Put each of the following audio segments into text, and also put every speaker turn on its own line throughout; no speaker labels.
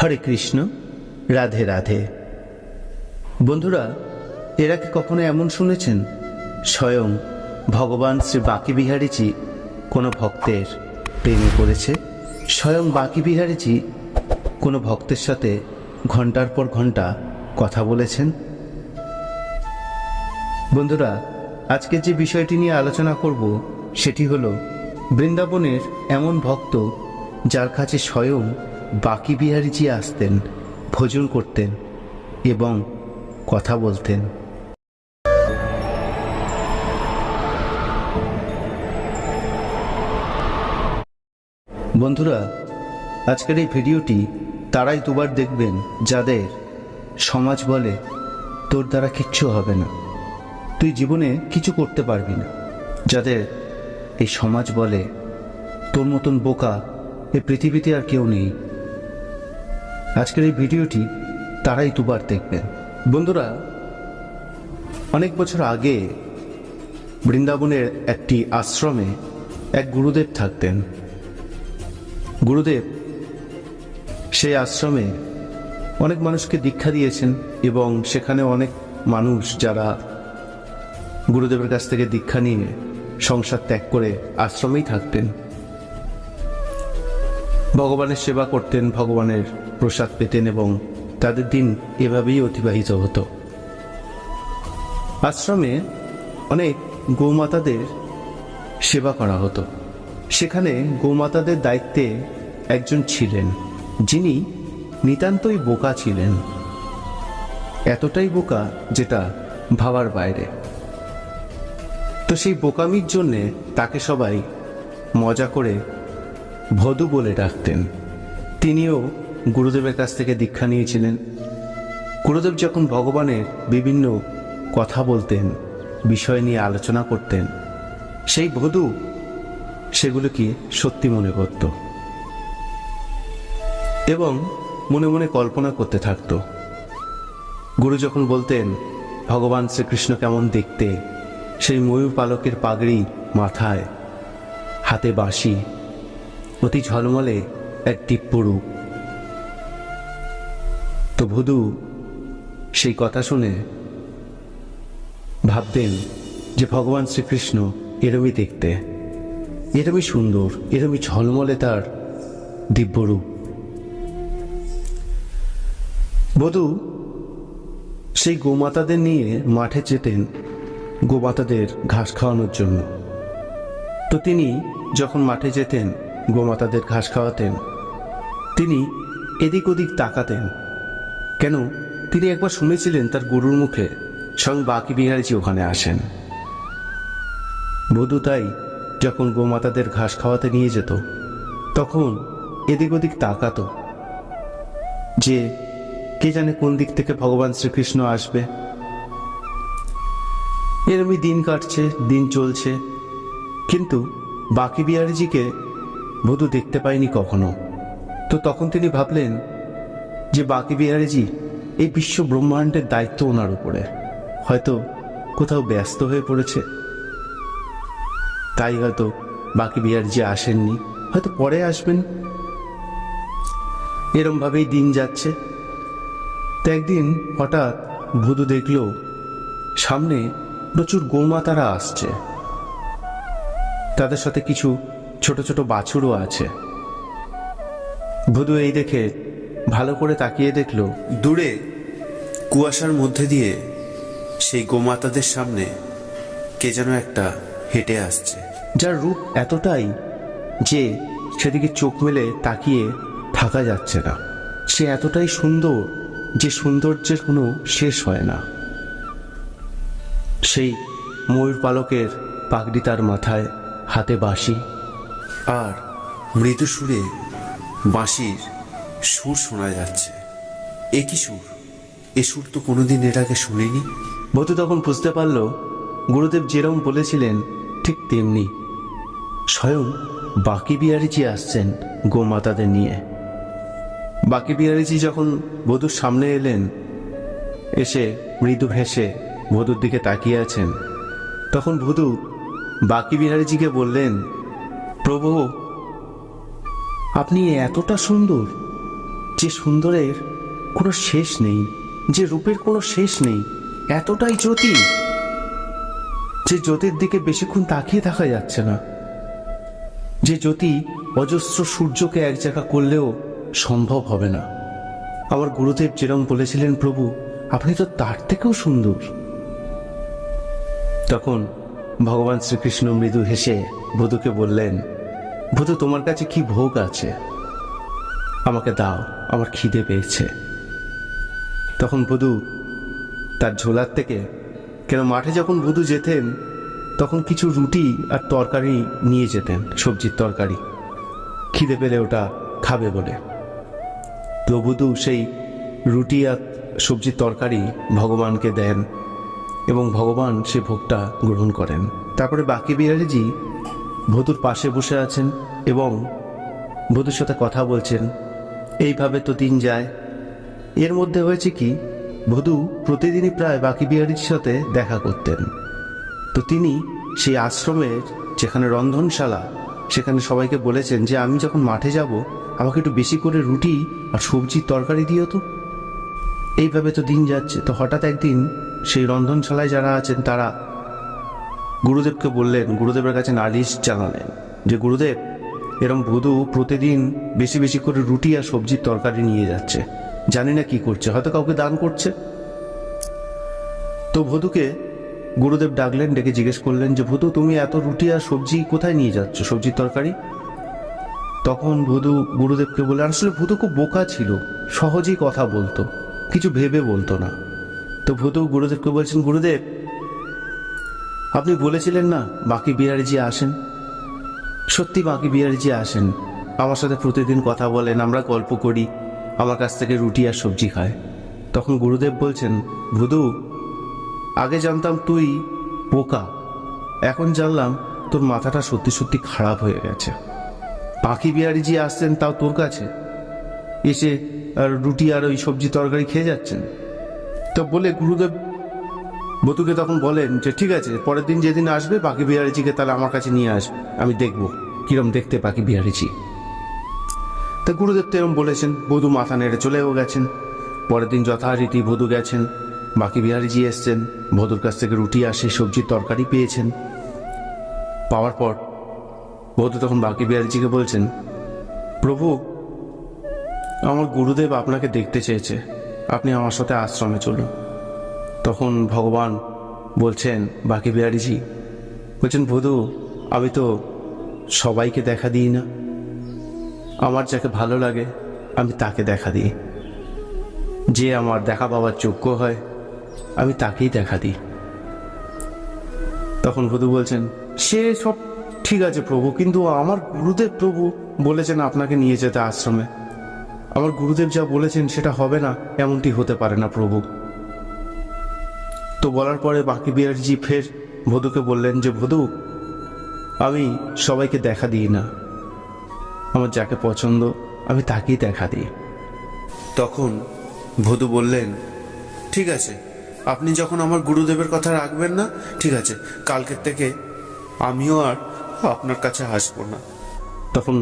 হরে কৃষ্ণ, রাধে রাধে। বন্ধুরা, এরা কি কখনো এমন শুনেছেন? স্বয়ং ভগবান শ্রী বাকি বিহারীজি কোনো ভক্তের প্রেমে পড়েছে? স্বয়ং বাঁকি বিহারীজি কোনো ভক্তের সাথে ঘণ্টার পর ঘণ্টা কথা বলেছেন? বন্ধুরা, আজকে যে বিষয়টি নিয়ে আলোচনা করব, সেটি হলো বৃন্দাবনের এমন ভক্ত যার কাছে স্বয়ং বাকি বিহারীজি আসতেন, ভোজন করতেন এবং কথা বলতেন। বন্ধুরা, আজকের এই ভিডিওটি তারাই দুবার দেখবেন যাদের সমাজ বলে, তোর দ্বারা কিচ্ছু হবে না। তুই জীবনে কিছু করতে পারবি না। যাদের এই সমাজ বলে, তোর মতন বোকা এই পৃথিবীতে আর কেউ নেই। আজকের এই ভিডিওটি তারাই দুবার দেখবেন বন্ধুরা, অনেক বছর আগে বৃন্দাবনের একটি আশ্রমে এক গুরুদেব থাকতেন। গুরুদেব সেই আশ্রমে অনেক মানুষকে দীক্ষা দিয়েছেন এবং সেখানে অনেক মানুষ যারা গুরুদেবের কাছ থেকে দীক্ষা নিয়ে সংসার ত্যাগ করে আশ্রমেই থাকতেন। ভগবানের সেবা করতেন, ভগবানের প্রসাদ পেতেন এবং তাদের দিন এভাবেই অতিবাহিত হতো। আশ্রমে অনেক গৌমাতাদের সেবা করা হতো। সেখানে গৌমাতাদের দায়িত্বে একজন ছিলেন, যিনি নিতান্তই বোকা ছিলেন। এতটাই বোকা যেটা ভাবার বাইরে। তো সেই বোকামির জন্যে তাকে সবাই মজা করে ভদু বলে ডাকতেন। তিনিও গুরুদেবের কাছ থেকে দীক্ষা নিয়েছিলেন। গুরুদেব যখন ভগবানের বিভিন্ন কথা বলতেন, বিষয় নিয়ে আলোচনা করতেন, সেই বধূ সেগুলোকে সত্যি মনে করত এবং মনে মনে কল্পনা করতে থাকত। গুরু যখন বলতেন, ভগবান শ্রীকৃষ্ণ কেমন দেখতে? সেই ময়ূর পালকের পাগড়ি মাথায়, হাতে বাঁশি অতি ঝলমলে এক দিব্যরূপ তো ভুদু, সেই কথা শুনে ভাবতেন যে ভগবান শ্রীকৃষ্ণ এরমই দেখতে, এরমই সুন্দর, এরমই ঝলমলে তার দিব্যরূপ বধূ সেই গোমাতাদের নিয়ে মাঠে যেতেন, গোমাতাদের ঘাস খাওয়ানোর জন্য। তো তিনি যখন মাঠে যেতেন গোমাতাদের ঘাস খাওয়াতেন। তিনি এদিক ওদিক তাকাতেন। কেন? তিনি একবার শুনেছিলেন তার গুরুর মুখে, স্বয়ং বাকি বিহারীজি ওখানে আসেন। বধূ তাই যখন গোমাতাদের ঘাস খাওয়াতে নিয়ে যেত, তখন এদিক ওদিক তাকাতো যে কে জানে কোন দিক থেকে ভগবান শ্রীকৃষ্ণ আসবে। এরমই দিন কাটছে, দিন চলছে, কিন্তু বাকি বিহারীজিকে বধূ দেখতে পায়নি কখনো। তো তখন তিনি ভাবলেন যে বাকি বিহারিজি এই বিশ্ব ব্রহ্মাণ্ডের দায়িত্ব ওনার উপরে। হয়তো কোথাও ব্যস্ত হয়ে পড়েছে। তাই হয়তো বাকি বিহারীজি আসেননি। হয়তো পরে আসবেন। এরমভাবেই দিন যাচ্ছে। তো একদিন হঠাৎ ভুদু দেখল, সামনে প্রচুর গোমাতারা আসছে। তাদের সাথে কিছু ছোট ছোট বাছুরও আছে। ভুদু এই দেখে ভালো করে তাকিয়ে দেখল
দূরে কুয়াশার মধ্যে দিয়ে সেই গোমাতাদের সামনে কে যেন একটা হেঁটে আসছে।
যার রূপ এতটাই যে সেদিকে চোখ মেলে তাকিয়ে থাকা যাচ্ছে না। সে এতটাই সুন্দর যে সৌন্দর্যের কোনো শেষ হয় না। সেই ময়ূর পালকের পাগড়ি তার মাথায় হাতে বাঁশি
আর মৃদু সুরে বাঁশির সুর শোনা যাচ্ছে। এ কি সুর? এ সুর তো কোনোদিন এর আগে শুনিনি।
বধূ তখন বুঝতে পারল, গুরুদেব যেরম বলেছিলেন, ঠিক তেমনি। স্বয়ং বাকি বিহারিজি আসছেন গোমাতাদের নিয়ে। বাকি বিহারিজি যখন বধূর সামনে এলেন, এসে মৃদু হেসে বধূর দিকে তাকিয়ে আছেন। তখন বধূ বাকি বিহারিজিকে বললেন প্রভু, আপনি এতটা সুন্দর যে সুন্দরের কোনো শেষ নেই, যে রূপের কোনো শেষ নেই, এতটাই জ্যোতি যে জ্যোতির দিকে বেশিক্ষণ তাকিয়ে থাকা যাচ্ছে না। যে জ্যোতি অজস্র সূর্যকে এক জায়গা করলেও সম্ভব হবে না। আমার গুরুদেব যেরকম বলেছিলেন, প্রভু, আপনি তো তার থেকেও সুন্দর। তখন ভগবান শ্রীকৃষ্ণ মৃদু হেসে বধূকে বললেন বধূ তোমার কাছে কি ভোগ আছে? আমাকে দাও, আমার খিদে পেয়েছে। তখন বধূ তার ঝোলার থেকে, কেন মাঠে যখন বধূ যেতেন, তখন কিছু রুটি আর তরকারি নিয়ে যেতেন, সবজির তরকারি। খিদে পেলে ওটা খাবে বলে। তো বধূ সেই রুটি আর সবজির তরকারি ভগবানকে দেন। এবং ভগবান সে ভোগটা গ্রহণ করেন। তারপরে বাকি বিহারীজি বধুর পাশে বসে আছেন এবং বধুর সাথে কথা বলছেন। এইভাবে তো দিন যায়। এর মধ্যে হয়েছে কি বধূ প্রতিদিনই প্রায় বাকি বিহারীর সাথে দেখা করতেন। তো তিনি সেই আশ্রমের যেখানে রন্ধনশালা, সেখানে সবাইকে বলেছেন যে, আমি যখন মাঠে যাব, আমাকে একটু বেশি করে রুটি আর সবজির তরকারি দিও তো। এইভাবে তো দিন যাচ্ছে। তো হঠাৎ একদিন সেই রন্ধনশালায় যারা আছেন তারা গুরুদেবকে বললেন, গুরুদেবের কাছে নালিশ জানালেন যে, গুরুদেব, এরম বধূ প্রতিদিন বেশি বেশি করে রুটি আর সবজির তরকারি নিয়ে যাচ্ছে। জানি না কি করছে, হয়তো কাউকে দান করছে। তো বধূকে গুরুদেব ডাকলেন, ডেকে জিজ্ঞেস করলেন যে ভধু তুমি এত রুটি আর সবজি কোথায় নিয়ে যাচ্ছ সবজির তরকারি? তখন ভধু গুরুদেবকে বলে আসলে ভধু খুব বোকা ছিল, সহজেই কথা বলতো, কিছু ভেবে বলতো না। তো ভধু গুরুদেবকে বলছেন, গুরুদেব, আপনি বলেছিলেন না বাকি বিহারিজি আসেন? সত্যি বাকি বিহারিজি আসেন। আমার সাথে প্রতিদিন কথা বলেন, আমরা গল্প করি, আমার কাছ থেকে রুটি আর সবজি খায়। তখন গুরুদেব বলছেন ভুদু আগে জানতাম তুই পোকা এখন জানলাম তোর মাথাটা সত্যি সত্যি খারাপ হয়ে গেছে। পাখি বিহারিজি আসছেন, তাও তোর কাছে? এসে আর রুটি আর ওই সবজি তরকারি খেয়ে যাচ্ছেন? তো বলে গুরুদেব বতুকে তখন বলেন যে, ঠিক আছে, পরের দিন যেদিন আসবে বাকি বিহারিজিকে তাহলে আমার কাছে নিয়ে আসবে। আমি দেখব কিরম দেখতে বাকি বিহারিজি। তা গুরুদেব তো এরম বলেছেন, বধু মাথা নেড়ে চলেও গেছেন। পরের দিন যথারীতি বধু গেছেন, বাকি বিহারিজি এসছেন, বধুর কাছ থেকে রুটি আসে সবজির তরকারি পেয়েছেন। পাওয়ার পর বধু তখন বাকি বিহারিজিকে বলছেন, প্রভু, আমার গুরুদেব আপনাকে দেখতে চেয়েছে। আপনি আমার সাথে আশ্রমে চলুন। তখন ভগবান বলছেন, বাকি বিহারিজি, বলছেন বধু আমি তো সবাইকে দেখা দিই না। আমার যাকে ভালো লাগে, আমি তাকে দেখা দিই। যে আমার দেখা পাওয়ার যোগ্য হয়, আমি তাকেই দেখা দিই। তখন বধু বলছেন, সে সব ঠিক আছে প্রভু, কিন্তু আমার গুরুদেব প্রভু বলেছেন আপনাকে নিয়ে যেতে আশ্রমে। আমার গুরুদেব যা বলেছেন সেটা হবে না, এমনটি হতে পারে না প্রভু। তো বলার পরে বাকি বিহারজি ফের বধুকে বললেন যে বধু আমি সবাইকে দেখা দিই না। আমার যাকে পছন্দ, আমি তাকেই দেখা দিই।
তখন ভধু বললেন, ঠিক আছে, আপনি যখন আমার গুরুদেবের কথা রাখবেন না, ঠিক আছে, কালকের থেকে আমিও আর আপনার কাছে আসব না।
তখন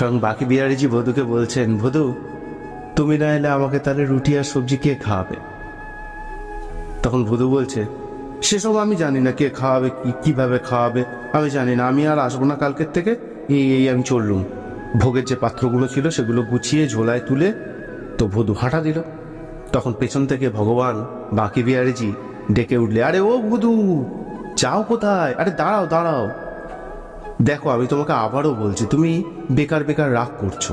স্বয়ং বাকি বিহারিজি বধুকে বলছেন বধু তুমি না এলে আমাকে তাহলে রুটি আর সবজি কে খাওয়াবে? তখন বধু বলছে সেসব আমি জানি না কে খাওয়াবে, কি, কীভাবে খাওয়াবে, আমি জানি না, আমি আর আসব না কালকের থেকে। এই এই আমি চললুম। ভোগের যে পাত্রগুলো ছিল সেগুলো গুছিয়ে, ঝোলায় তুলে তো বধু হাঁটা দিল। তখন পেছন থেকে ভগবান বাকি বিহারিজি ডেকে উঠলে, আরে ও বধু যাও কোথায়? আরে দাঁড়াও দাঁড়াও। দেখো, আমি তোমাকে আবারও বলছি, তুমি বেকার বেকার রাগ করছ।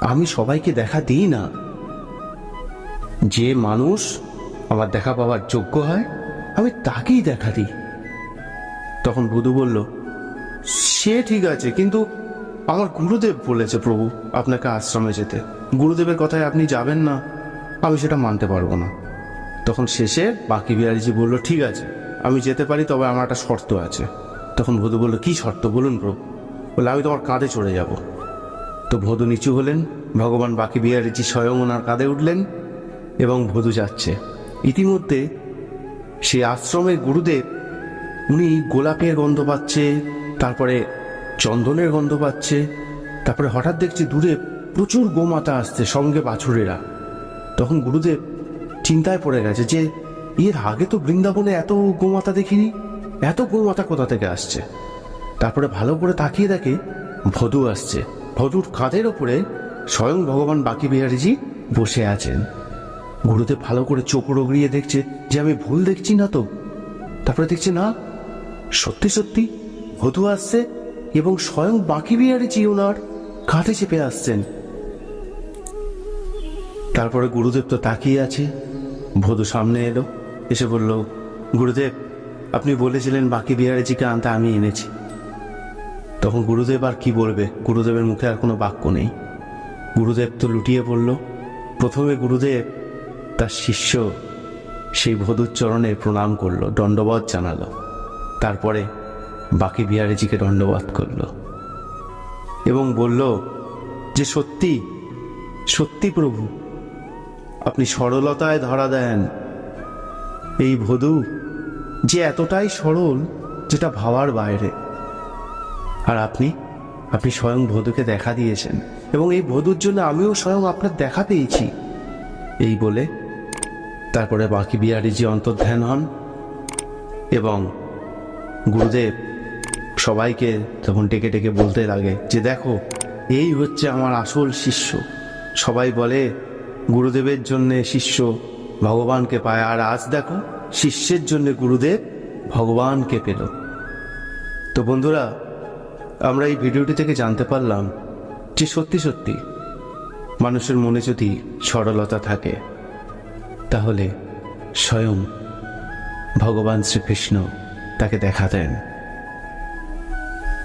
আমি সবাইকে দেখা দিই না। যে মানুষ আমার দেখা পাওয়ার যোগ্য হয়, আমি তাকেই দেখা দিই। তখন বুধু বলল, সে ঠিক আছে, কিন্তু আমার গুরুদেব বলেছে, প্রভু, আপনাকে আশ্রমে যেতে। গুরুদেবের কথায় আপনি যাবেন না, আমি সেটা মানতে পারব না। তখন শেষে বাকি বিহারিজি বলল, ঠিক আছে, আমি যেতে পারি, তবে আমার একটা শর্ত আছে। তখন ভধু বলল, কি শর্ত? বলুন প্রভু। বলে আমি তোমার কাঁধে চড়ে যাব। তো ভধু নিচু হলেন, ভগবান বাকি বিহারিজি স্বয়ং ওনার কাঁধে উঠলেন এবং ভধু যাচ্ছে। ইতিমধ্যে সেই আশ্রমের গুরুদেব, উনি গোলাপের গন্ধ পাচ্ছে, তারপরে চন্দনের গন্ধ পাচ্ছে, তারপরে হঠাৎ দেখছি দূরে প্রচুর গোমাতা আসছে, সঙ্গে বাছুরেরা তখন গুরুদেব চিন্তায় পড়ে গেছে যে এর আগে তো বৃন্দাবনে এত গোমাতা দেখিনি? এত গোমাতা কোথা থেকে আসছে? তারপরে ভালো করে তাকিয়ে দেখে ভদু আসছে। ভদুর কাঁধের ওপরে স্বয়ং ভগবান বাকি বিহারীজি বসে আছেন। গুরুদেব ভালো করে চোখ রগড়িয়ে দেখছে যে আমি ভুল দেখছি না তো। তারপরে দেখছে, না, সত্যি সত্যি ভদু আসছে এবং স্বয়ং বাকি বিহারীজি ওনার কাঁধে চেপে আসছেন। তারপরে গুরুদেব তো তাকিয়ে আছে। ভদু সামনে এলো, এসে বলল, গুরুদেব আপনি বলেছিলেন বাকি বিহারীজিকে আনতে আমি এনেছি। তখন গুরুদেব আর কি বলবে? গুরুদেবের মুখে আর কোনো বাক্য নেই। গুরুদেব তো লুটিয়ে পড়ল। প্রথমে গুরুদেব তার শিষ্য সেই ভদুর চরণে প্রণাম করল দণ্ডবধ জানালো। তারপরে বাকি বিহারীজিকে দণ্ডবধ করল এবং বলল, যে সত্যি সত্যি প্রভু, আপনি সরলতায় ধরা দেন। এই ভদু যে এতটাই সরল যেটা ভাবার বাইরে। আর আপনি আপনি স্বয়ং ভদুকে দেখা দিয়েছেন এবং এই ভদুর জন্য আমিও স্বয়ং আপনার দেখা পেয়েছি। এই বলে তারপরে বাকি বিহারীজি অন্তর্ধান হন এবং গুরুদেব সবাইকে তখন ডেকে ডেকে বলতে লাগে যে দেখো, এই হচ্ছে আমার আসল শিষ্য। সবাই বলে, গুরুদেবের জন্যে শিষ্য ভগবানকে পায়। আর আজ দেখো শিষ্যের জন্য গুরুদেব ভগবানকে পেল। তো বন্ধুরা, আমরা এই ভিডিওটি থেকে জানতে পারলাম যে সত্যি সত্যি মানুষের মনে যদি সরলতা থাকে, তাহলে স্বয়ং ভগবান শ্রীকৃষ্ণ তাকে দেখা দেন।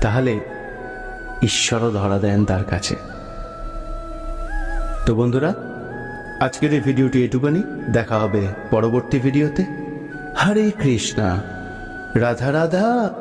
তাহলে ঈশ্বরও ধরা দেন তার কাছে। তো বন্ধুরা, আজকের এই ভিডিওটি এটুকুনি। দেখা হবে পরবর্তী ভিডিওতে। হরে কৃষ্ণা। রাধা রাধা।